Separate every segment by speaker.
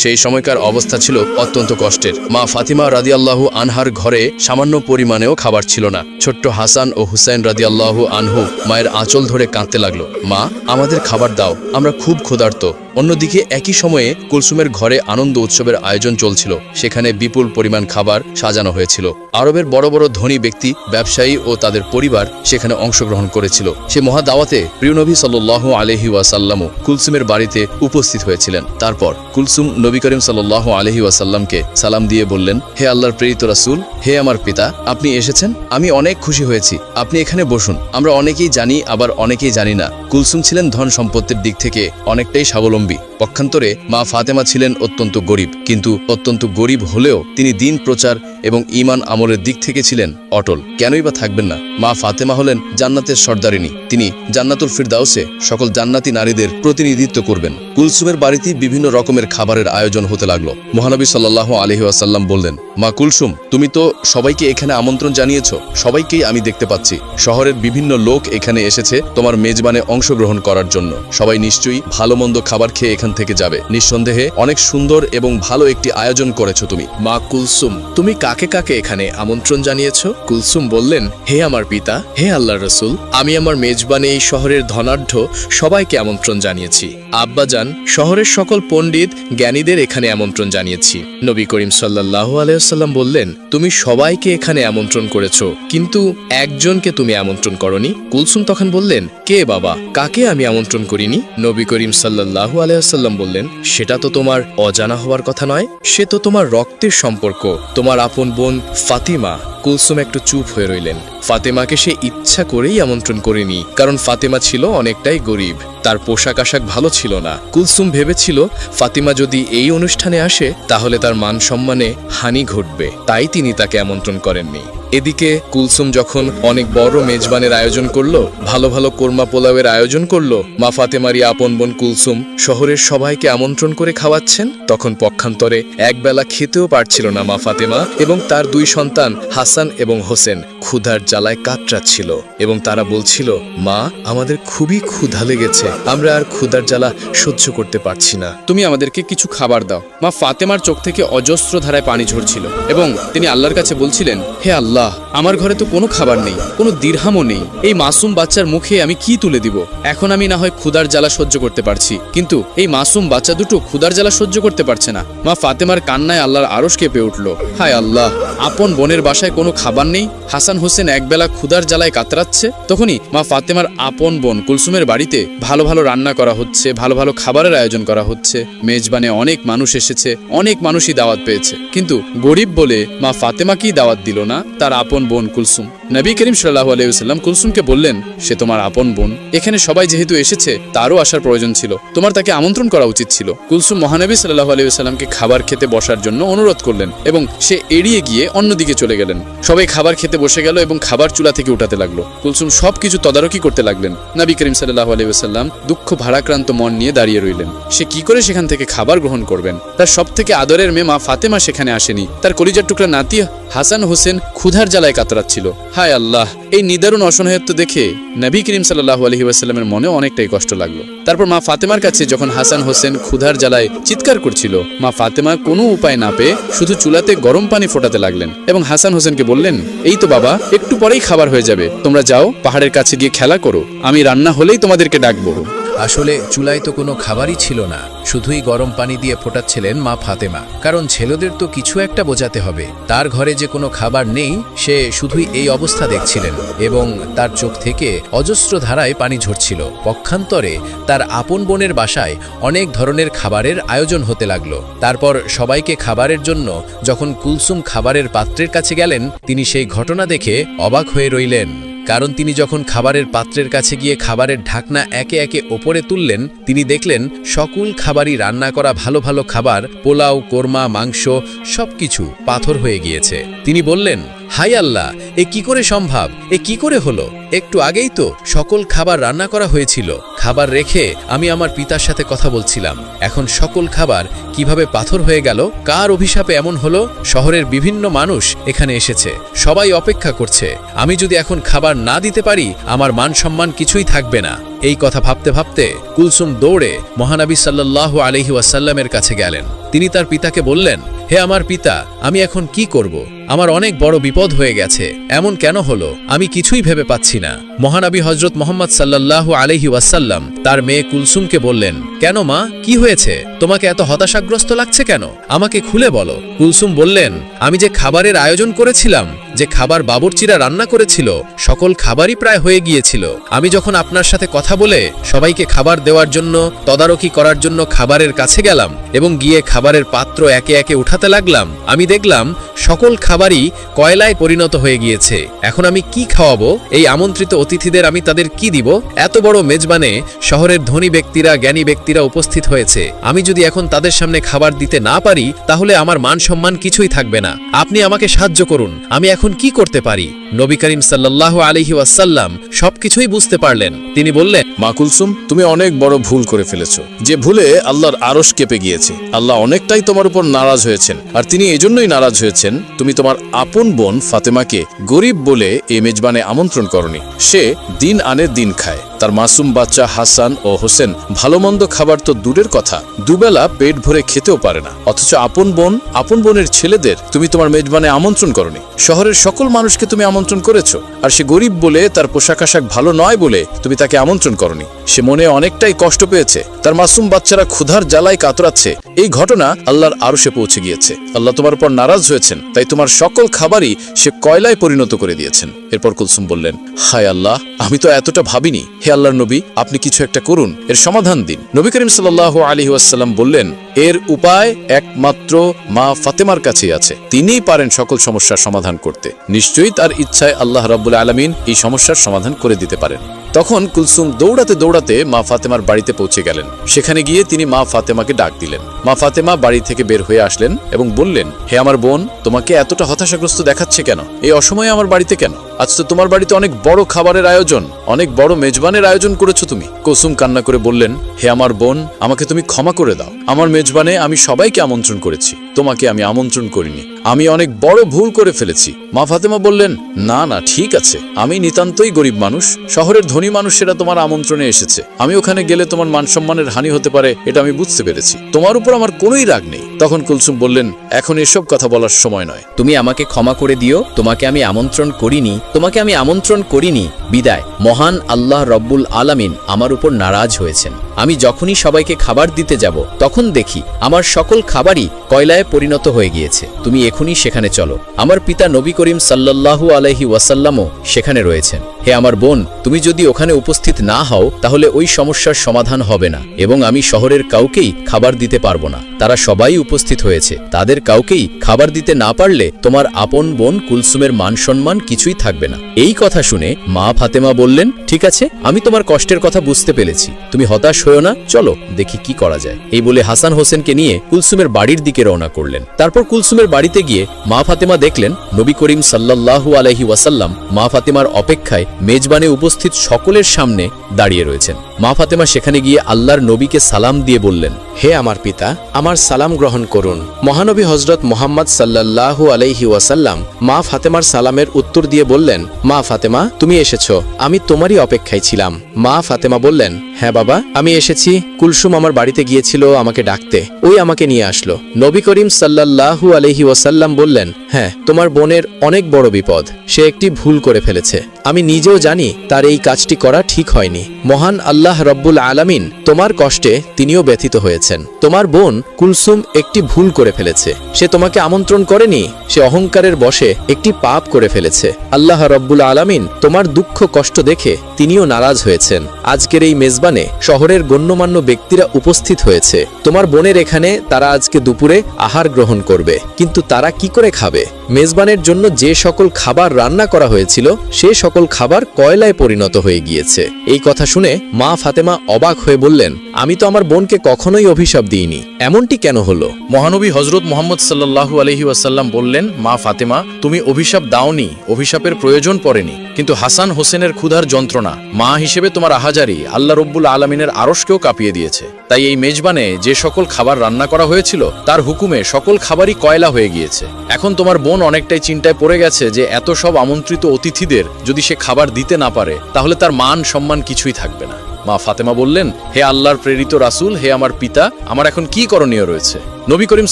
Speaker 1: সেই সময়কার অবস্থা ছিল অত্যন্ত কষ্টের। মা ফাতিমা রাদিয়াল্লাহু আনহার ঘরে সামান্য পরিমাণেও খাবার ছিল না। ছোট্ট হাসান ও হুসাইন রাদিয়াল্লাহু আনহু মায়ের আঁচল ধরে কাঁদতে লাগল। মা, আমাদের খাবার দাও, আমরা খুব ক্ষুধার্ত। অন্যদিকে একই সময়ে কুলসুমের ঘরে আনন্দ উৎসবের আয়োজন চলছিল। সেখানে বিপুল পরিমাণ খাবার সাজানো হয়েছিল। আরবের বড় বড় ধনী ব্যক্তি, ব্যবসায়ী ও তাদের পরিবার সেখানে অংশগ্রহণ করেছিল। সে মহা দাওয়াতে প্রিয়নবী সাল্লাহ আলহি ওয়াসাল্লামও কুলসুমের বাড়িতে উপস্থিত হয়েছিলেন। তারপর কুলসুম নবী করিম সাল্লাহ আলহি ওয়াসাল্লামকে সালাম দিয়ে বললেন, হে আল্লাহর প্রেরিত রাসুল, হে আমার পিতা, আপনি এসেছেন? আমি অনেক খুশি হয়েছি। আপনি এখানে বসুন। আমরা অনেকেই জানি, আবার অনেকেই জানি না। কুলসুম ছিলেন ধন সম্পত্তির দিক থেকে অনেকটাই স্বাবলম্বী। পক্ষান্তরে মা ফাতেমা ছিলেন অত্যন্ত গরিব। কিন্তু অত্যন্ত গরিব হলেও তিনি দিন প্রচার এবং ইমান আমলের দিক থেকে ছিলেন অটল। কেনই বা থাকবেন না? মা ফাতেমা হলেন জান্নাতের সর্দারিনী। তিনি জান্নাতুল ফিরদাউসে সকল জান্নাতি নারীদের প্রতিনিধিত্ব করবেন। কুলসুমের বাড়িতে বিভিন্ন রকমের খাবারের আয়োজন হতে লাগল। মহানবী সাল্লাহ আলহি আসাল্লাম বললেন, মা কুলসুম, তুমি তো সবাইকে এখানে আমন্ত্রণ জানিয়েছ। সবাইকেই আমি দেখতে পাচ্ছি। শহরের বিভিন্ন লোক এখানে এসেছে তোমার মেজবানে অংশগ্রহণ করার জন্য। সবাই নিশ্চয়ই ভালো মন্দ খাবার খেয়ে এখান থেকে যাবে। নিঃসন্দেহে অনেক সুন্দর এবং ভালো একটি আয়োজন করেছ তুমি।
Speaker 2: মা কুলসুম, তুমি কাকে কাকে এখানে আমন্ত্রণ জানিয়েছ? কুলসুম বললেন, হে আমার পিতা, হে আল্লাহ রসুল, আমি আমার মেজবানে এই শহরের ধনাঢ্য সবাইকে আমন্ত্রণ জানিয়েছি। আব্বাজান, শহরের সকল পণ্ডিত, জ্ঞানীদের এখানে আমন্ত্রণ জানিয়েছি। নবী করিম সাল্লাহ আলাইসাল্লাম বললেন, তুমি সবাইকে এখানে আমন্ত্রণ করেছ, কিন্তু একজনকে তুমি আমন্ত্রণ করনি? কুলসুম তখন বললেন, কে বাবা, কাকে আমি আমন্ত্রণ করিনি? নবী করিম সাল্লাহ আলাইসাল্লাম বললেন, সেটা তো তোমার অজানা হওয়ার কথা নয়, সে তো তোমার রক্তের সম্পর্ক, তোমার আপন বোন ফাতিমা কুলসুম একটু চুপ হয়ে রইলেন। ফাতেমাকে সে ইচ্ছা করেই আমন্ত্রণ করেনি, কারণ ফাতেমা ছিল অনেকটাই গরিব, তার পোশাক আশাক ভালো ছিল না। কুলসুম ভেবেছিল, ফাতিমা যদি এই অনুষ্ঠানে আসে, তাহলে তার মান সম্মানে হানি ঘটবে, তাই তিনি তাকে আমন্ত্রণ করেননি। এদিকে কুলসুম যখন অনেক বড় মেজবানের আয়োজন করল, ভালো ভালো কোরমা পোলাওয়ের আয়োজন করল, মা ফাতেমারি আপন বোন কুলসুম শহরের সবাইকে আমন্ত্রণ করে খাওয়াচ্ছেন, তখন পক্ষান্তরে একবেলা খেতেও পারছিল না মা ফাতেমা এবং তার দুই সন্তান হাসান এবং হোসেন ক্ষুধার জ্বালায় কাতরাচ্ছিল এবং তারা বলছিল, মা, আমাদের খুবই ক্ষুধা লেগেছে। আমরা আর ক্ষুধার জ্বালা সহ্য করতে পারছি না।
Speaker 3: তুমি আমাদেরকে কিছু খাবার দাও। মা ফাতেমার চোখ থেকে অজস্র ধারায় পানি ঝরছিল এবং তিনি আল্লাহর কাছে বলছিলেন, হে আল্লাহ, আমার ঘরে তো কোনো খাবার নেই, কোনো দিরহামও নেই। এই মাসুম বাচ্চার মুখে আমি কি তুলে দিব? এখন আমি না হয় ক্ষুধার জ্বালা সহ্য করতে পারছি, কিন্তু এই মাসুম বাচ্চা দুটো ক্ষুধার জ্বালা সহ্য করতে পারছে না। মা ফাতেমার কান্নায় আল্লাহর আরশ কেঁপে উঠল, হায় আল্লাহ, আপন বোনের বাসায় কোনো খাবার নেই। হাসান হোসেন একবেলা ক্ষুধার জ্বালায় কাতরাচ্ছে। তখনই মা ফাতেমার আপন বোন কুলসুমের বাড়িতে ভালো ভালো রান্না করা হচ্ছে, ভালো ভালো খাবারের আয়োজন করা হচ্ছে। মেজবানে অনেক মানুষ এসেছে, অনেক মানুষই দাওয়াত পেয়েছে। কিন্তু গরিব বলে মা ফাতেমাকেই দাওয়াত দিল না তার আপন বোন কুলসুম। নবী করিম সাল্লাহ আলাইসাল্লাম কুলসুমকে বললেন, সে তোমার আপন বোন। এখানে সবাই যেহেতু এসেছে, তারও আসার প্রয়োজন ছিল। তোমার তাকে আমন্ত্রণ করা উচিত ছিল। কুলসুম মহানবী সাল্লাহ আলাইসাল্লামকে খাবার খেতে বসার জন্য অনুরোধ করলেন এবং সে এড়িয়ে গিয়ে অন্যদিকে চলে গেলেন। সবাই খাবার খেতে বসে গেল এবং খাবার চুলা থেকে উঠাতে লাগল। কুলসুম সবকিছু তদারকি করতে লাগলেন। নবী করিম সাল্লাহ আলাইসাল্লাম দুঃখ ভারাক্রান্ত মন নিয়ে দাঁড়িয়ে রইলেন। সে কি করে সেখান থেকে খাবার গ্রহণ করবেন? তার সব থেকে আদরের মেয়ে মা ফাতেমা সেখানে আসেনি। তার কলিজার টুকরা নাতি হাসান হোসেন ক্ষুধার জ্বালায় কাতরাচ্ছিল। হায় আল্লাহ, এই নিদারুণ অসহায়ত্ব দেখে নবী করিম সাল্লাহ আলহি ওয়াসাল্লামের মনে অনেকটাই কষ্ট লাগল। তারপর মা ফাতেমার কাছে যখন হাসান হোসেন ক্ষুধার জ্বালায় চিৎকার করছিল, মা ফাতেমা কোনো উপায় না পেয়ে শুধু চুলাতে গরম পানি ফোটাতে লাগলেন এবং হাসান হোসেনকে বললেন, এই তো বাবা, একটু পরেই খাবার হয়ে যাবে। তোমরা যাও, পাহাড়ের কাছে গিয়ে খেলা করো। আমি রান্না হলেই তোমাদেরকে ডাকবো।
Speaker 4: আসলে চুলায় তো কোনো খাবারই ছিল না, শুধুই গরম পানি দিয়ে ফোটাচ্ছিলেন মা ফাতেমা। কারণ ছেলেদের তো কিছু একটা বোঝাতে হবে, তার ঘরে যে কোনো খাবার নেই, সে শুধুই এই অবস্থা দেখছিলেন, এবং তার চোখ থেকে অজস্র ধারায় পানি ঝরছিল। পক্ষান্তরে তার আপন বোনের বাসায় অনেক ধরনের খাবারের আয়োজন হতে লাগল। তারপর সবাইকে খাবারের জন্য যখন কুলসুম খাবারের পাত্রের কাছে গেলেন, তিনি সেই ঘটনা দেখে অবাক হয়ে রইলেন। কারণ তিনি যখন খাবারের পাত্রের কাছে গিয়ে খাবারের ঢাকনা একে একে ওপরে তুললেন, তিনি দেখলেন সকল খাবারই রান্না করা ভালো ভালো খাবার, পোলাও, কোরমা, মাংস, সবকিছু পাথর হয়ে গিয়েছে। তিনি বললেন হাই আল্লাহ, এ কি করে সম্ভব? এ কি করে হলো? একটু আগেই তো সকল খাবার রান্না করা হয়েছিল। খাবার রেখে আমি আমার পিতার সাথে কথা বলছিলাম। এখন সকল খাবার কীভাবে পাথর হয়ে গেল, কার অভিশাপে এমন হলো, শহরের বিভিন্ন মানুষ এখানে এসেছে, সবাই অপেক্ষা করছে। আমি যদি এখন খাবার না দিতে পারি, আমার মান সম্মান কিছুই থাকবে না। এই কথা ভাবতে ভাবতে কুলসুম দৌড়ে মহানবী সাল্লাহ আলহি ওয়াসাল্লামের কাছে গেলেন। তিনি তার পিতাকে বললেন, হে আমার পিতা, আমি এখন কি করব? আমার অনেক বড় বিপদ হয়ে গেছে। এমন কেন হলো? আমি কিছুই ভেবে পাচ্ছি না। মহানবী হজরত মোহাম্মদ সাল্লাহ আলহি ওয়াসাল্লাম তার মেয়ে কুলসুমকে বললেন কেন, মা? কি হয়েছে? তোমাকে এত হতাশাগ্রস্ত লাগছে কেন? আমাকে খুলে বলো। কুলসুম বললেন, আমি যে খাবারের আয়োজন করেছিলাম, যে খাবার বাবরচিরা রান্না করেছিল, সকল খাবারই প্রায় হয়ে গিয়েছিল। আমি যখন আপনার সাথে কথা বলে সবাইকে খাবার দেওয়ার জন্য, তদারকি করার জন্য খাবারের কাছে গেলাম এবং গিয়ে খাবারের পাত্র একে একে উঠাতে লাগলাম, আমি দেখলাম সকল খাবারই কয়লায় পরিণত হয়ে গিয়েছে। এখন আমি কি খাওয়াবো? এই আমন্ত্রিত অতিথিদের আমি তাদের কি দিব? এত বড় মেজবানে শহরের ধনী ব্যক্তিরা, জ্ঞানী ব্যক্তিরা উপস্থিত হয়েছে। আমি যদি এখন তাদের সামনে খাবার দিতে না পারি, তাহলে আমার মান সম্মান কিছুই থাকবে না। আপনি আমাকে সাহায্য করুন। আমি এখন কি করতে পারি? নবী করিম সাল্লাহ আলহি ওয়াসাল্লাম সবকিছুই বুঝতে পারলেন। তিনি বললেন,
Speaker 1: মা কুলসুম, তুমি অনেক বড় ভুল করে ফেলেছো। যে ভুলে আল্লাহর আরশ কেঁপে গিয়েছে। আল্লাহ অনেকটাই তোমার উপর নারাজ হয়েছেন। আর তিনি এজন্যই নারাজ হয়েছেন, তুমি তোমার আপন বোন ফাতেমাকে গরিব বলে এই মেজবানে আমন্ত্রণ করনি। সে দিন আনে দিন খায়। তার মাসুম বাচ্চা হাসান ও হোসেন ভালো মন্দ খাবার তো দূরের কথা। দুবেলা পেট ভরে খেতেও পারে না। অথচ আপন বোন, আপন বোনের ছেলেদের তুমি তোমার মেজবানে আমন্ত্রণ করনি। শহরের সকল মানুষকে তুমি আমন্ত্রণ করেছ? আর সে গরিব বলে তার পোশাক আশাক ভালো নয় বলে তুমি তাকে আমন্ত্রণ করনি। সে মনে অনেকটাই কষ্ট পেয়েছে। তার মাসুম বাচ্চারা ক্ষুধার জ্বালায় কাতরাচ্ছে। এই ঘটনা আল্লাহর আরও সে পৌঁছে গিয়েছে। আল্লাহ তোমার উপর নারাজ হয়েছেন। তাই তোমার সকল খাবারই সে কয়লায় পরিণত করে দিয়েছেন। এরপর কুলসুম বললেন, হায় আল্লাহ, আমি তো এতটা ভাবিনি। হে আল্লাহর নবী, আপনি কিছু একটা করুন। এর সমাধান দিন। নবী করিম সাল্লাহ আলী ওয়াসাল্লাম বললেন এর উপায় একমাত্র মা ফাতেমার কাছেই আছে। তিনিই পারেন সকল সমস্যার সমাধান করতে। নিশ্চয়ই তার ইচ্ছায় আল্লাহ রাব্বুল আলমিন এই সমস্যার সমাধান করে দিতে পারেন। তখন কুলসুম দৌড়াতে দৌড়াতে মা ফাতেমার বাড়িতে পৌঁছে গেলেন। সেখানে গিয়ে তিনি মা ফাতেমাকে ডাক দিলেন। মা ফাতেমা বাড়ি থেকে বের হয়ে আসলেন এবং বললেন, হে আমার বোন, তোমাকে এতটা হতাশাগ্রস্ত দেখাচ্ছে কেন? এই অসময়ে আমার বাড়িতে কেন? আজ তো তোমার বাড়িতে অনেক বড় খাবারের আয়োজন, অনেক বড় মেজবানের আয়োজন করেছ তুমি। কুসুম কান্না করে বললেন, হে আমার বোন, আমাকে তুমি ক্ষমা করে দাও। আমার মেজবানে আমি সবাইকে আমন্ত্রণ করেছি, তোমাকে আমি আমন্ত্রণ করিনি। আমি অনেক বড় ভুল করে ফেলেছি। মা ফাতেমা বললেন, না না, ঠিক আছে। আমি নিতান্তই গরিব মানুষ, শহরের ধনী মানুষেরা তোমার আমন্ত্রণে এসেছে। আমি ওখানে গেলে তোমার মান সম্মানের হানি হতে পারে, এটা আমি বুঝতে পেরেছি। তোমার উপর আমার কোনোই রাগ নেই। তখন কুলসুম বললেন, এখন এসব কথা বলার সময় নয়।
Speaker 2: তুমি আমাকে ক্ষমা করে দিও, তোমাকে আমি আমন্ত্রণ করিনি, তোমাকে আমি আমন্ত্রণ করিনি। বিদায়। মহান আল্লাহ রব্বুল আলামিন আমার উপর নারাজ হয়েছেন। আমি যখনই সবাইকে খাবার দিতে যাব, তখন দেখি আমার সকল খাবারই কয়লায় পরিণত হয়ে গিয়েছে। তুমি এখনই সেখানে চলো। আমার পিতা নবী করিম সাল্লাল্লাহু আলাইহি ওয়াসাল্লামও সেখানে রয়েছেন। হে আমার বোন, তুমি যদি ওখানে উপস্থিত না হও, তাহলে ওই সমস্যার সমাধান হবে না, এবং আমি শহরের কাউকেই খাবার দিতে পারব না। তারা সবাই উপস্থিত হয়েছে। তাদের কাউকেই খাবার দিতে না পারলে তোমার আপন বোন কুলসুমের মান সম্মান কিছুই থাকবে না। এই কথা শুনে মা ফাতেমা বললেন, ঠিক আছে, আমি তোমার কষ্টের কথা বুঝতে পেরেছি। তুমি হতাশ হয়েও না, চলো দেখি কি করা যায়। এই বলে হাসান হোসেনকে নিয়ে কুলসুমের বাড়ির দিকে রওনা করলেন। তারপর কুলসুমের বাড়িতে গিয়ে মা ফাতেমা দেখলেন, নবী করিম সাল্লাল্লাহু আলাইহি ওয়াসাল্লাম মা ফাতেমার অপেক্ষায় মেজবানে উপস্থিত সকলের সামনে দাঁড়িয়ে রয়েছেন। মা ফাতেমা সেখানে গিয়ে আল্লাহর নবীকে সালাম দিয়ে বললেন,
Speaker 5: হে আমার পিতা, আমার সালাম গ্রহণ করুন। মহানবী হজরত মোহাম্মদ সাল্লাল্লাহু আলাইহি ওয়াসাল্লাম মা ফাতেমার সালামের উত্তর দিয়ে বললেন, মা ফাতেমা, তুমি এসেছ। আমি তোমারই অপেক্ষায় ছিলাম। মা ফাতেমা বললেন হ্যাঁ বাবা, আমি এসেছি, কুলসুম আমার বাড়িতে গিয়েছিল আমাকে ডাকতে। ওই আমাকে নিয়ে আসলো। নবী করিম সাল্লাল্লাহু আলহি ওয়াসাল্লাম বললেন হ্যাঁ তোমার বোনের অনেক বড় বিপদ। সে একটি ভুল করে ফেলেছে। আমি নিজেও জানি তার এই কাজটি করা ঠিক হয়নি। মহান আল্লাহ রব্বুল আলামিন তোমার কষ্টে তিনিও ব্যথিত হয়েছেন। তোমার বোন কুলসুম একটি ভুল করে ফেলেছে। সে তোমাকে আমন্ত্রণ করেনি। সে অহংকারের বশে একটি পাপ করে ফেলেছে। আল্লাহ রব্বুল আলামিন তোমার দুঃখ কষ্ট দেখে তিনিও নারাজ হয়েছেন। আজকের এই মেজবানে শহরের গণ্যমান্য ব্যক্তিরা উপস্থিত হয়েছে। তোমার বোনের এখানে তারা আজকে দুপুরে আহার গ্রহণ করবে। কিন্তু তারা কি করে খাবে? মেজবানের জন্য যে সকল খাবার রান্না করা হয়েছিল, সে সকল খাবার কয়লায় পরিণত হয়ে গিয়েছে। এই কথা শুনে মা ফাতেমা অবাক হয়ে বললেন, আমি তো আমার বোনকে কখনোই অভিশাপ দিইনি। এমনটি কেন হলো?
Speaker 1: মহানবী হজরত মোহাম্মদ সাল্লু আলহি ওয়াসাল্লাম বললেন, মা ফাতেমা, তুমি অভিশাপ দাওনি। অভিশাপের প্রয়োজন পড়েনি। কিন্তু হাসান হোসেনের ক্ষুধার যন্ত্রণা, মা হিসেবে তোমার আহাজারি আল্লাহ রব্বুল আলমিনের আরশকেও কাঁপিয়ে দিয়েছে। তাই এই মেজবানে যে সকল খাবার রান্না করা হয়েছিল, তার হুকুমে সকল খাবারই কয়লা হয়ে গিয়েছে। এখন তোমার বোন অনেকটাই চিন্তায় পড়ে গেছে যে এত সব আমন্ত্রিত অতিথিদের যদি সে খাবার দিতে না পারে, তাহলে তার মান সম্মান কিছুই থাকবে না। মা ফাতেমা বললেন, হে আল্লাহর প্রেরিত রাসূল, হে আমার পিতা, আমার এখন কি করণীয় রয়েছে?
Speaker 2: নবী করিম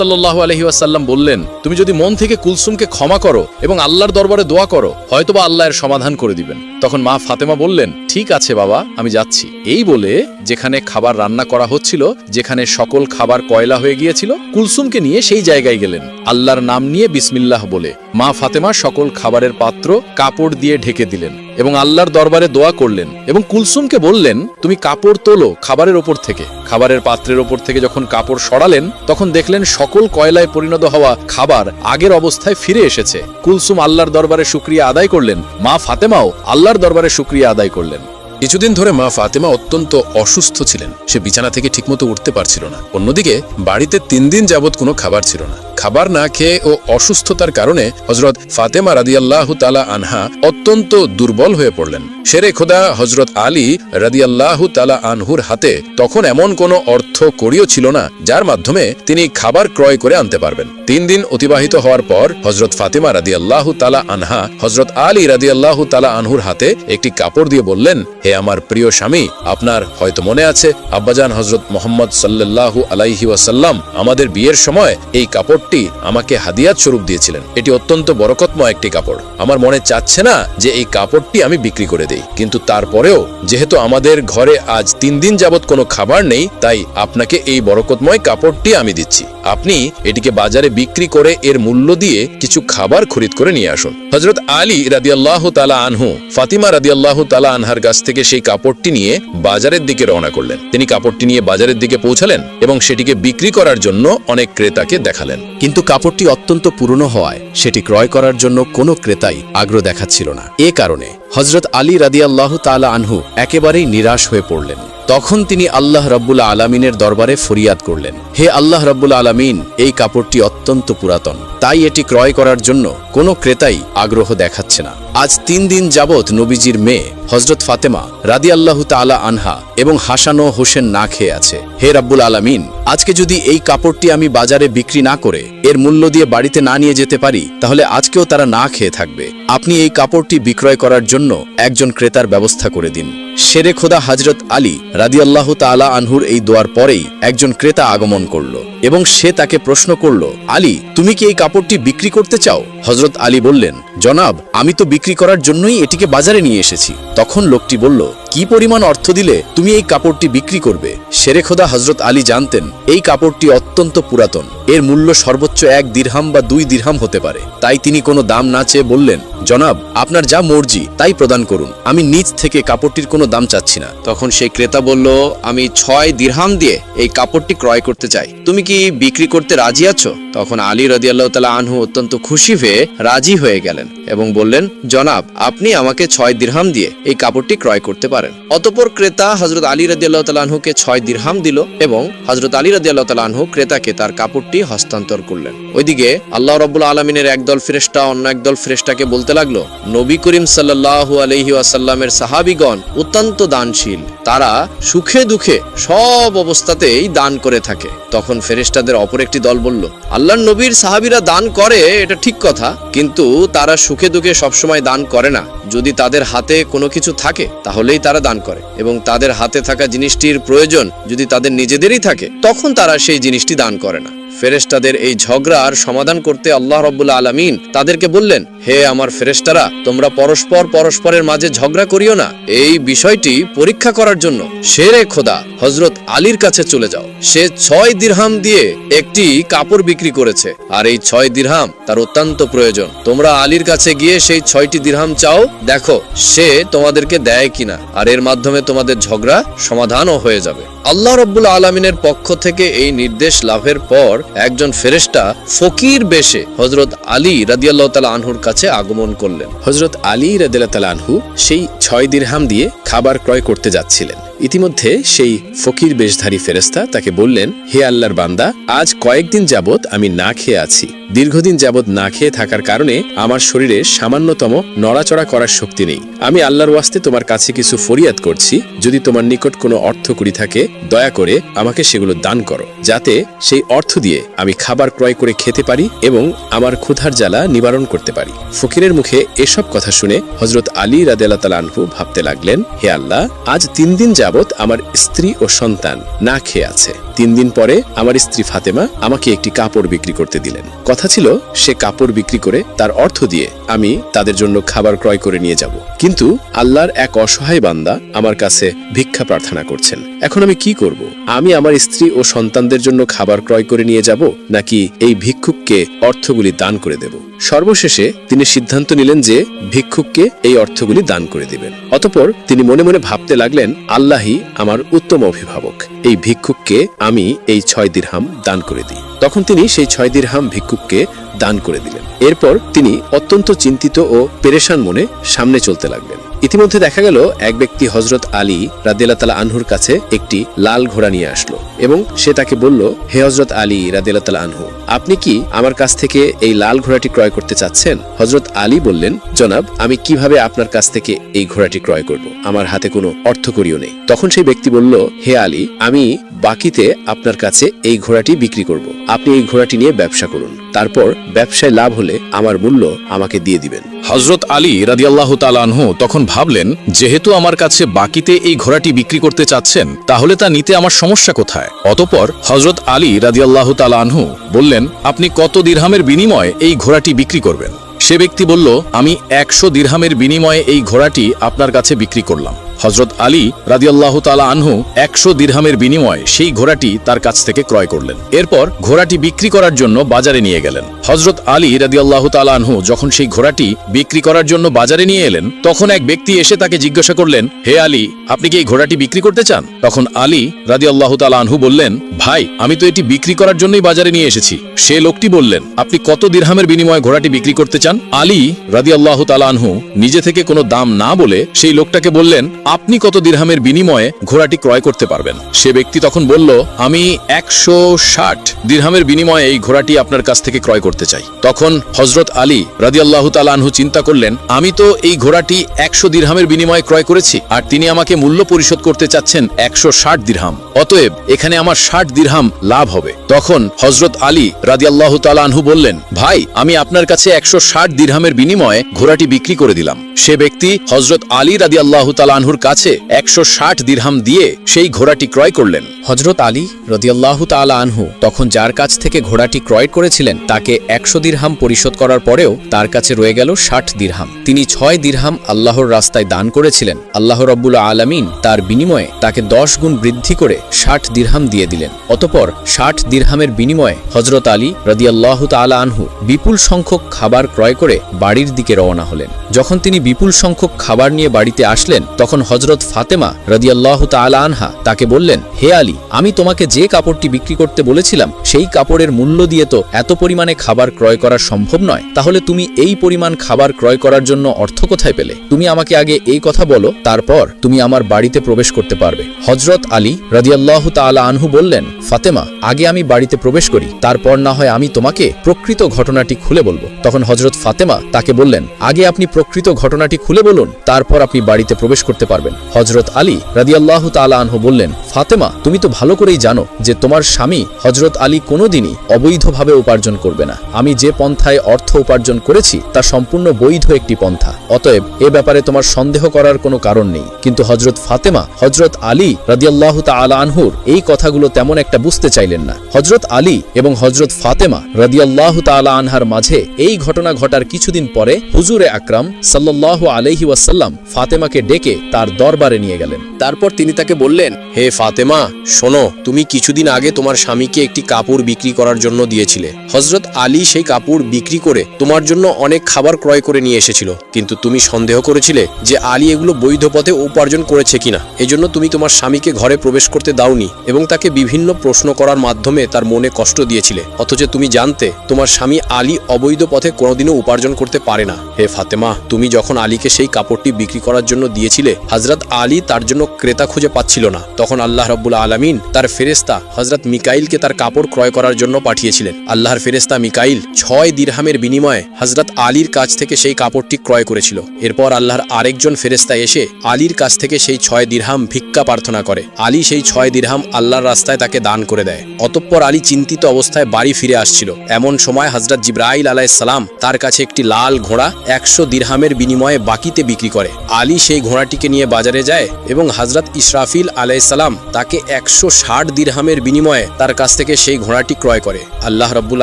Speaker 2: সাল্লাহ আলহিউসাল্লাম বললেন, তুমি যদি মন থেকে কুলসুমকে ক্ষমা করো এবং আল্লাহর দরবারে দোয়া করো, হয়তোবা আল্লাহ এর সমাধান করে দিবেন। তখন মা ফাতেমা বললেন, ঠিক আছে বাবা, আমি যাচ্ছি। এই বলে যেখানে খাবার রান্না করা হচ্ছিল, যেখানে সকল খাবার কয়লা হয়ে গিয়েছিল, কুলসুমকে নিয়ে সেই জায়গায় গেলেন। আল্লাহর নাম নিয়ে বিসমিল্লাহ বলে মা ফাতেমা সকল খাবারের পাত্র কাপড় দিয়ে ঢেকে দিলেন। এবং আল্লাহর দরবারে দোয়া করলেন এবং কুলসুমকে বললেন, তুমি কাপড় তোলো খাবারের ওপর থেকে। খাবারের পাত্রের ওপর থেকে যখন কাপড় সরালেন, তখন দেখলেন সকল কয়লায় পরিণত হওয়া খাবার আগের অবস্থায় ফিরে এসেছে। কুলসুম আল্লাহর দরবারে শুক্রিয়া আদায় করলেন। মা ফাতেমাও আল্লাহর দরবারে শুক্রিয়া আদায় করলেন।
Speaker 1: কিছুদিন ধরে মা ফাতেমা অত্যন্ত অসুস্থ ছিলেন। সে বিছানা থেকে ঠিকমতো উঠতে পারছিল না। অন্যদিকে, বাড়িতে তিন দিন যাবৎ কোনো খাবার ছিল না। খাবার না খেয়ে ও অসুস্থতার কারণে হজরত ফাতেমা রাদিয়াল্লাহু তালা আনহা অত্যন্ত দুর্বল হয়ে পড়লেন। শেরে খোদা হজরত আলী রাদিয়াল্লাহু তালা আনহুর হাতে তখন এমন কোনো অর্থ করিও ছিল না, যার মাধ্যমে তিনি খাবার ক্রয় করে আনতে পারবেন। তিন দিন অতিবাহিত হওয়ার পর হজরত ফাতেমা রাদিয়াল্লাহু তালা আনহা হজরত আলী রাদিয়াল্লাহু তালা আনহুর হাতে একটি কাপড় দিয়ে বললেন, হে আমার প্রিয় স্বামী, আপনার হয়তো মনে আছে, আব্বাজান হজরত মোহাম্মদ সাল্লাল্লাহু আলাইহি ওয়াসাল্লাম আমাদের বিয়ের সময় এই কাপড়টি আমাকে হাদিয়াত স্বরূপ দিয়েছিলেন। এটি অত্যন্ত বরকতময় একটি কাপড়। আমার মনে চাচ্ছে না যে এই কাপড়টি আমি বিক্রি করে দেই। কিন্তু তারপরেও, যেহেতু আমাদের ঘরে আজ তিন দিন যাবৎ কোনো খাবার নেই, তাই আপনাকে এই বরকতময় কাপড়টি আমি দিচ্ছি। আপনি এটিকে বাজারে বিক্রি করে এর মূল্য দিয়ে কিছু খাবার খরিদ করে নিয়ে আসুন। হজরত আলী রাদিয়াল্লাহ তালা আনহু, ফাতিমা রাদিয়াল্লাহ তালা আনহার কাছ থেকে সেই কাপড়টি নিয়ে বাজারের দিকে রওনা করলেন। তিনি কাপড়টি নিয়ে বাজারের দিকে পৌঁছালেন এবং সেটিকে বিক্রি করার জন্য অনেক ক্রেতাকে দেখালেন।
Speaker 5: কিন্তু কাপড়টি অত্যন্ত পুরনো হওয়ায় সেটি ক্রয় করার জন্য কোনো ক্রেতাই আগ্রহ দেখাচ্ছিল না। এ কারণে হজরত আলী রাদিয়াল্লাহ তালা আনহু একেবারেই নিরাশ হয়ে পড়লেন। তখন তিনি আল্লাহ রব্বুল আলমিনের দরবারে ফরিয়াদ করলেন, হে আল্লাহ রব্বুল আলমিন, এই কাপড়টি অত্যন্ত পুরাতন। তাই এটি ক্রয় করার জন্য কোনো ক্রেতাই আগ্রহ দেখাচ্ছে না। আজ তিন দিন যাবৎ নবীজির মেয়ে হজরত ফাতেমা রাদি আল্লাহ তালা আনহা এবং হাসান হোসেন না খেয়ে আছে। হে রাব্বুল আলামিন, আজকে যদি এই কাপড়টি আমি বাজারে বিক্রি না করে এর মূল্য দিয়ে বাড়িতে না নিয়ে যেতে পারি, তাহলে আজকেও তারা না খেয়ে থাকবে। আপনি এই কাপড়টি বিক্রয় করার জন্য একজন ক্রেতার ব্যবস্থা করে দিন। শেরে খোদা হজরত আলী রাদিয়াল্লাহু তাআলা আনহুর এই দোয়ার পরেই একজন ক্রেতা আগমন করল এবং সে তাকে প্রশ্ন করল, আলী, তুমি কি এই কাপড়টি বিক্রি করতে চাও? হজরত আলী বললেন, জনাব, আমি তো বিক্রি করার জন্যই এটিকে বাজারে নিয়ে এসেছি। তখন লোকটি বলল কি পরিমাণ অর্থ দিলে তুমি এই কাপড়টি বিক্রি করবে? শেরে খোদা হজরত আলী জানতেন, এই কাপড়টি অত্যন্ত পুরাতন। এর মূল্য সর্বোচ্চ এক দিরহাম বা দুই দিরহাম হতে পারে। তাই তিনি কোনো দাম না চেয়ে বললেন, জনাব, আপনার যা মর্জি, তাই প্রদান করুন। আমি নিজ থেকে কাপড়টির কোনো দাম চাচ্ছি না।
Speaker 3: তখন সেই ক্রেতা বলল, আমি ছয় দিরহাম দিয়ে এই কাপড়টি ক্রয় করতে চাই। তুমি কি বিক্রি করতে রাজি আছো? তখন আলী রদিয়াল্লাহ তালা আনহু অত্যন্ত খুশি হয়ে রাজি হয়ে গেলেন এবং বললেন, জনাব, আপনি আমাকে ছয় দিরহাম দিয়ে এই কাপড়টি ক্রয় করতে পারেন। অতপর ক্রেতা হজরত আলী রাদিয়াল্লাহ তালা আনহুকে ছয় দিরহাম দিল এবং হজরত আলী রাদিয়াল্লাহ তালা আনহু ক্রেতাকে তার কাপড়টি হস্তান্তর করলেন। ওইদিকে আল্লাহ রব্বুল আলমিনের একদল ফেরেস্তা অন্য একদল ফেরেস্তাকে বলতে লাগল, নবী করিম সাল্লাহ আলহি আসাল্লামের সাহাবিগণ অত্যন্ত দানশীল। তারা সুখে দুঃখে সব অবস্থাতেই দান করে থাকে। তখন ফেরেস্তাদের অপর একটি দল বলল আল্লাহ নবীর সাহাবিরা দান করে, এটা ঠিক কথা। কিন্তু তারা সুখে দুঃখে সবসময় দান করে না। যদি তাদের হাতে কোনো কিছু থাকে, তাহলেই তারা দান করে এবং তাদের হাতে থাকা জিনিসটির প্রয়োজন যদি তাদের নিজেদেরই থাকে, তখন তারা সেই জিনিসটি দান করে না। ফেরেস্তাদের এই ঝগড়ার সমাধান করতে আল্লাহ রব্বুল্লা আলমিন তাদেরকে বললেন, হে আমার ফেরেস্তারা তোমরা পরস্পর পরস্পরের মাঝে ঝগড়া করিও না। এই বিষয়টি পরীক্ষা করার জন্য শেরে খোদা হজরত আলীর কাছে চলে যাও। সে ছয় দিরহাম দিয়ে একটি কাপড় বিক্রি করেছে, আর এই ছয় দিরহাম তার অত্যন্ত প্রয়োজন। তোমরা আলীর কাছে গিয়ে সেই ছয়টি দিরহাম চাও, দেখো সে তোমাদেরকে দেয় কিনা, আর এর মাধ্যমে তোমাদের ঝগড়া সমাধানও হয়ে যাবে। আল্লাহ রব্বুল আলমিনের পক্ষ থেকে এই নির্দেশ লাভের পর একজন ফেরেস্তা ফকির বেশে হজরত আলী রাদিয়াল্লাহ তালা আনহুর কাছে আগমন করলেন।
Speaker 2: হজরত আলী রাদিল্লা আনহু সেই ছয় দিরহাম দিয়ে খাবার ক্রয় করতে যাচ্ছিলেন। ইতিমধ্যে সেই ফকির বেশধারী ফেরেস্তা তাকে বললেন, হে আল্লাহর বান্দা, আজ কয়েকদিন যাবৎ আমি না খেয়ে আছি। দীর্ঘদিন যাবৎ না খেয়ে থাকার কারণে আমার শরীরে সামান্যতম নড়াচড়া করার শক্তি নেই। আমি আল্লাহর ওয়াস্তে তোমার কাছে কিছু ফরিয়াদ করছি। যদি তোমার নিকট কোনো অর্থ কুড়ি থাকে, দয়া করে আমাকে সেগুলো দান করো, যাতে সেই অর্থ দিয়ে আমি খাবার ক্রয় করে খেতে পারি এবং আমার ক্ষুধার জ্বালা নিবারণ করতে পারি। ফকিরের মুখে এসব কথা শুনে হজরত আলী রাদেলা তালানহু ভাবতে লাগলেন, হে আল্লাহ, আজ তিন দিন যাবৎ আমার স্ত্রী ও সন্তান না খেয়ে আছে। তিন দিন পরে আমার স্ত্রী ফাতেমা আমাকে একটি কাপড় বিক্রি করতে দিলেন। কথা ছিল, সে কাপড় বিক্রি করে তার অর্থ দিয়ে আমি তাদের জন্য খাবার ক্রয় করে নিয়ে যাব। কিন্তু আল্লাহর এক অসহায় বান্দা আমার কাছে ভিক্ষা প্রার্থনা করছেন। এখন আমি কি করব? আমি আমার স্ত্রী ও সন্তানদের জন্য খাবার ক্রয় করে নিয়ে যাব, নাকি এই ভিক্ষুককে অর্থগুলি দান করে দেব? সর্বশেষে তিনি সিদ্ধান্ত নিলেন যে ভিক্ষুককে এই অর্থগুলি দান করে দিবেন। অতপর তিনি মনে মনে ভাবতে লাগলেন, আল্লাহই আমার উত্তম অভিভাবক। এই ভিক্ষুককে আমি এই ছয় দিরহাম দান করে দিই। তখন তিনি সেই ছয় দিরহাম ভিক্ষুককে দান করে দিলেন। এরপর তিনি অত্যন্ত চিন্তিত ও পেরেশান মনে সামনে চলতে লাগলেন। ইতিমধ্যে দেখা গেল, এক ব্যক্তি হজরত আলী রাদিল্লা তালা আনহুর কাছে একটি লাল ঘোড়া নিয়ে আসলো এবং সে তাকে বলল, হে হজরত আলী রাদিল্লা তালা আনহু, আপনি কি আমার কাছ থেকে এই লাল ঘোড়াটি ক্রয় করতে চাচ্ছেন? হজরত আলী বললেন, জনাব, আমি কীভাবে আপনার কাছ থেকে এই ঘোড়াটি ক্রয় করব? আমার হাতে কোনো অর্থকরীয় নেই। তখন সেই ব্যক্তি বলল, হে আলী, আমি বাকিতে আপনার কাছে এই ঘোড়াটি বিক্রি করব। আপনি এই ঘোড়াটি নিয়ে ব্যবসা করুন। তারপর ব্যবসায় লাভ হলে আমার মূল্য আমাকে দিয়ে দিবেন।
Speaker 6: হজরত আলী রাদিয়াল্লাহ তালানহু তখন ভাবলেন, যেহেতু আমার কাছে বাকিতে এই ঘোড়াটি বিক্রি করতে চাচ্ছেন, তাহলে তা নিতে আমার সমস্যা কোথায়? অতপর হজরত আলী রাদিয়াল্লাহ তালানহু বললেন, আপনি কত দিরহামের বিনিময়ে এই ঘোড়াটি বিক্রি করবেন? সে ব্যক্তি বলল, আমি একশো দিরহামের বিনিময়ে এই ঘোড়াটি আপনার কাছে বিক্রি করলাম। হজরত আলী রাদিয়াল্লাহ তালা আনহু একশো দিরহামের বিনিময়ে সেই ঘোড়াটি তার কাছ থেকে ক্রয় করলেন। এরপর ঘোড়াটি বিক্রি করার জন্য বাজারে নিয়ে গেলেন। হজরত আলী রাদিয়াল্লাহ তালা আনহু যখন সেই ঘোড়াটি বিক্রি করার জন্য বাজারে নিয়ে এলেন, তখন এক ব্যক্তি এসে তাকে জিজ্ঞাসা করলেন, হে আলী, আপনি কি এই ঘোড়াটি বিক্রি করতে চান? তখন আলী রাদিয়াল্লাহ তালা আনহু বললেন, ভাই, আমি তো এটি বিক্রি করার জন্যই বাজারে নিয়ে এসেছি। সে লোকটি বললেন, আপনি কত দিরহামের বিনিময়ে ঘোড়াটি বিক্রি করতে চান? আলী রাদিয়াল্লাহ তালা আনহু নিজে থেকে কোনো দাম না বলে সেই লোকটাকে বললেন আপনি কত দিরহামের বিনিময়ে ঘোড়াটি ক্রয় করতে পারবেন? সে ব্যক্তি তখন বলল, আমি একশো ষাট দিরহামের বিনিময়ে এই ঘোড়াটি আপনার কাছ থেকে ক্রয় করতে চাই। তখন হজরত আলী রাদিয়াল্লাহু তালানহু চিন্তা করলেন, আমি তো এই ঘোড়াটি একশো দিরহামের বিনিময়ে ক্রয় করেছি, আর তিনি আমাকে মূল্য পরিশোধ করতে চাচ্ছেন একশো ষাট দিরহাম। অতএব এখানে আমার ষাট দিরহাম লাভ হবে। তখন হজরত আলী রাদিয়াল্লাহু তালানহু বললেন, ভাই, আমি আপনার কাছে একশো ষাট দিরহামের বিনিময়ে ঘোড়াটি বিক্রি করে দিলাম। সে ব্যক্তি হজরত আলী রাদিয়াল্লাহু তালানহুর কাছে একশো ষাট দিরহাম দিয়ে সেই ঘোড়াটি ক্রয় করলেন।
Speaker 5: হজরত আলী রদিয়াল্লাহু তাআলা আনহু তখন যার কাছ থেকে ঘোড়াটি ক্রয় করেছিলেন, তাকে একশো দিরহাম পরিশোধ করার পরেও তার কাছে রয়ে গেল ষাট দিরহাম। তিনি ছয় দিরহাম আল্লাহর রাস্তায় দান করেছিলেন। আল্লাহ রব্বুল আলামিন তার বিনিময়ে তাকে দশ গুণ বৃদ্ধি করে ষাট দিরহাম দিয়ে দিলেন। অতপর ষাট দিরহামের বিনিময়ে হজরত আলী রদিয়াল্লাহু তাআলা আনহু বিপুল সংখ্যক খাবার ক্রয় করে বাড়ির দিকে রওনা হলেন। যখন তিনি বিপুল সংখ্যক খাবার নিয়ে বাড়িতে আসলেন, তখন হজরত ফাতেমা রদিয়াল্লাহ তাআলা আনহা তাকে বললেন, হে আলী, আমি তোমাকে যে কাপড়টি বিক্রি করতে বলেছিলাম, সেই কাপড়ের মূল্য দিয়ে তো এত পরিমাণে খাবার ক্রয় করা সম্ভব নয়। তাহলে তুমি এই পরিমাণ খাবার ক্রয় করার জন্য অর্থ কোথায় পেলে? তুমি আমাকে আগে এই কথা বলো, তারপর তুমি আমার বাড়িতে প্রবেশ করতে পারবে। হজরত আলী রদিয়াল্লাহ তাআলা আনহু বললেন, ফাতেমা, আগে আমি বাড়িতে প্রবেশ করি, তারপর না হয় আমি তোমাকে প্রকৃত ঘটনাটি খুলে বলব। তখন হজরত ফাতেমা তাকে বললেন, আগে আপনি প্রকৃত ঘটনাটি খুলে বলুন, তারপর আপনি বাড়িতে প্রবেশ করতে পারবেন। হজরত আলী রাদিয়াল্লাহ তাআলা আনহু বললেন, ফাতেমা, তুমি তো ভালো করেই জানো যে তোমার স্বামী হজরত আলী কোনোদিনই অবৈধভাবে উপার্জন করবে না। আমি যে পন্থায় অর্থ উপার্জন করেছি, তা সম্পূর্ণ বৈধ একটি পন্থা। অতএব এ ব্যাপারে তোমার সন্দেহ করার কোনো কারণ নেই। কিন্তু হজরত ফাতেমা হজরত আলী রাদিয়াল্লাহ তাআলা আনহুর এই কথাগুলো তেমন একটা বুঝতে চাইলেন না। হজরত আলী এবং হজরত ফাতেমা রাদিয়াল্লাহ তাআলা আনহার মাঝে এই ঘটনা ঘটার কিছুদিন পরে হুজুরে আকরাম সাল্লাহ আলহি ওয়াসাল্লাম ফাতেমাকে ডেকে তার দরবারে নিয়ে গেলেন।
Speaker 2: তারপর তিনি তাকে বললেন, হে ফাতেমা, শোনো, তুমি কিছুদিন আগে তোমার স্বামীকে একটি কাপড় বিক্রি করার জন্য দিয়েছিলে। হজরত আলী সেই কাপড় বিক্রি করে তোমার জন্য অনেক খাবার ক্রয় করে নিয়ে এসেছিল। কিন্তু তুমি সন্দেহ করেছিলে যে আলী এগুলো বৈধ পথে উপার্জন করেছে কিনা। এজন্য তুমি তোমার স্বামীকে ঘরে প্রবেশ করতে দাওনি এবং তাকে বিভিন্ন প্রশ্ন করার মাধ্যমে তার মনে কষ্ট দিয়েছিলে। অথচ তুমি জানতে, তোমার স্বামী আলী অবৈধ পথে কোনোদিনও উপার্জন করতে পারে না। হে ফাতেমা, তুমি যখন আলীকে সেই কাপড়টি বিক্রি করার জন্য দিয়েছিলে হজরত আলী তার জন্য ক্রেতা খুঁজে পাচ্ছিল না। তখন আল্লাহ রব্বুল আলমিন তার ফেরেস্তা হজরত মিকাইলকে তার কাপড় ক্রয় করার জন্য পাঠিয়েছিলেন। আল্লাহর ফেরেস্তা মিকাইল ছয় দিরহামের বিনিময়ে হজরত আলীর কাছ থেকে সেই কাপড়টি ক্রয় করেছিল। এরপর আল্লাহর আরেকজন ফেরেস্তা এসে আলীর কাছ থেকে সেই ছয় দিরহাম ভিক্ষা প্রার্থনা করে। আলী সেই ছয় দিরহাম আল্লাহর রাস্তায় তাকে দান করে দেয়। অতঃপর আলী চিন্তিত অবস্থায় বাড়ি ফিরে আসছিল। এমন সময় হজরত জিব্রাইল আলাইসালাম তার কাছে একটি লাল ঘোড়া একশো দিরহামের বিনিময়ে বাকিতে বিক্রি করে। আলী সেই ঘোড়াটিকে নিয়ে
Speaker 5: নিয়ে বাজারে যায় এবং হজরত ইসরাফিল আলাইসালাম তাকে একশো ষাট দিরহামের বিনিময়ে তার কাছ থেকে সেই ঘোড়াটি ক্রয় করে। আল্লাহ রব্বুল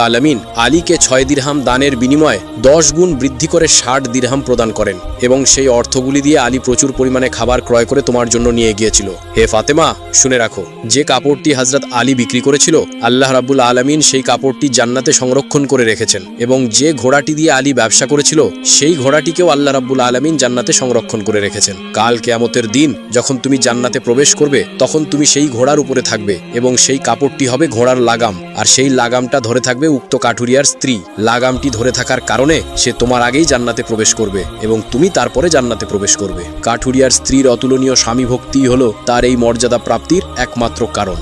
Speaker 5: আলমিন আলীকে ছয় দিরহাম দানের বিনিময়ে দশ গুণ বৃদ্ধি করে ষাট দিরহাম প্রদান করেন এবং সেই অর্থগুলি দিয়ে আলী প্রচুর পরিমাণে খাবার ক্রয় করে তোমার জন্য নিয়ে গিয়েছিল। হে ফাতেমা, শুনে রাখো, যে কাপড়টি হজরত আলী বিক্রি করেছিল, আল্লাহ রাব্বুল আলমিন সেই কাপড়টি জান্নাতে সংরক্ষণ করে রেখেছেন এবং যে ঘোড়াটি দিয়ে আলী ব্যবসা করেছিল, সেই ঘোড়াটিকেও আল্লাহ রাব্বুল আলমিন জান্নাতে সংরক্ষণ করে রেখেছেন। কাল কেয়ামতের দিন যখন তুমি জান্নাতে প্রবেশ করবে, তখন তুমি সেই ঘোড়ার উপরে থাকবে এবং সেই কাপড়টি হবে ঘোড়ার লাগাম। আর সেই লাগামটা ধরে থাকবে উক্ত কাঠুরিয়ার স্ত্রী। লাগামটি ধরে থাকার কারণে সে তোমার আগেই জান্নাতে প্রবেশ করবে এবং তুমি তারপরে জান্নাতে প্রবেশ করবে। কাঠুরিয়ার স্ত্রীর অতুলনীয় স্বামী ভক্তিই হলো তার এই মর্যাদা প্রাপ্তির একমাত্র কারণ।